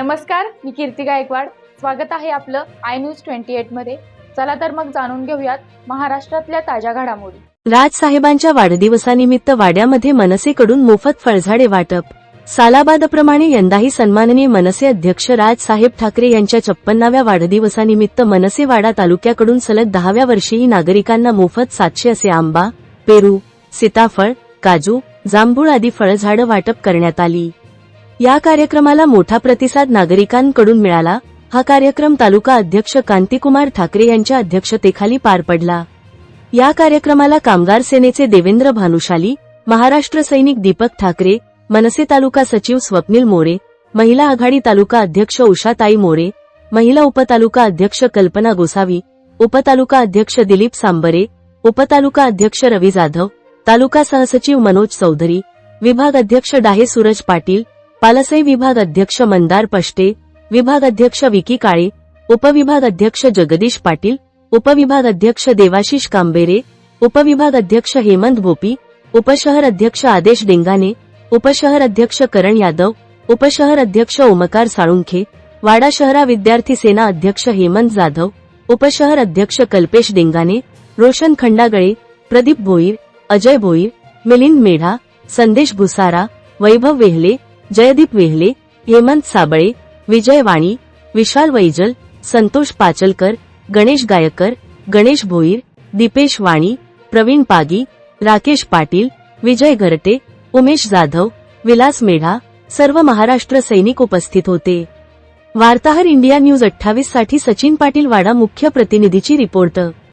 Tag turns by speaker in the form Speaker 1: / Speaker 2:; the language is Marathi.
Speaker 1: नमस्कार मी कीर्ती गायकवाड. स्वागत आहे आपलं आय न्यूज ट्वेंटी एटमध्ये. चला तर मग जाणून घेऊयात महाराष्ट्रातल्या ताज्या घडामोडी.
Speaker 2: राजसाहेबांच्या वाढदिवसानिमित्त वाड्यामध्ये मनसेकडून मोफत फळझाडे वाटप. सालाबादप्रमाणे यंदाही सन्माननीय मनसे अध्यक्ष राजसाहेब ठाकरे यांच्या छप्पन्नाव्या वाढदिवसानिमित्त मनसे वाडा तालुक्याकडून सलग दहाव्या वर्षीही नागरिकांना मोफत सातशे असे आंबा पेरू सीताफळ काजू जांभूळ आदी फळझाडं वाटप करण्यात आली. या कार्यक्रमाला मोठा प्रतिसाद नागरिकांकडून मिळाला. हा कार्यक्रम तालुका अध्यक्ष कांतिकुमार ठाकरे यांच्या अध्यक्षतेखाली पार पडला. या कार्यक्रमाला कामगार सेनेचे देवेंद्र भानुशाली महाराष्ट्र सैनिक दीपक ठाकरे मनसे तालुका सचिव स्वप्नील मोरे महिला आघाडी तालुका अध्यक्ष उषाताई मोरे महिला उपतालुका अध्यक्ष कल्पना गोसावी उपतालुका अध्यक्ष दिलीप सांबरे उपतालुका अध्यक्ष रवी जाधव तालुका सहसचिव मनोज चौधरी विभाग अध्यक्ष डाहे सूरज पाटील पालसई विभाग अध्यक्ष मंदार पष्टे विभाग अध्यक्ष विकी काळे उपविभाग अध्यक्ष जगदीश पाटील उपविभाग अध्यक्ष देवाशिष कांबेरे उपविभाग अध्यक्ष हेमंत भोपी उपशहर अध्यक्ष आदेश डेंगाने उपशहर अध्यक्ष करण यादव उपशहर अध्यक्ष ओमकार साळुंखे वाडा शहरा विद्यार्थी सेना अध्यक्ष हेमंत जाधव उपशहर अध्यक्ष कल्पेश डेंगाने रोशन खंडागळे प्रदीप भोईर अजय भोईर मिलिंद मेढा संदेश भुसारा वैभव वेहले जयदीप वेहले हेमंत साबळे विजय वाणी विशाल वैजल संतोष पाचलकर गणेश गायकर गणेश भोईर दीपेश वाणी प्रवीण पागी राकेश पाटील विजय घरटे उमेश जाधव विलास मेढा सर्व महाराष्ट्र सैनिक उपस्थित होते. वार्ताहर इंडिया न्यूज अठ्ठावीससाठी सचिन पाटील वाडा मुख्य प्रतिनिधीची रिपोर्ट.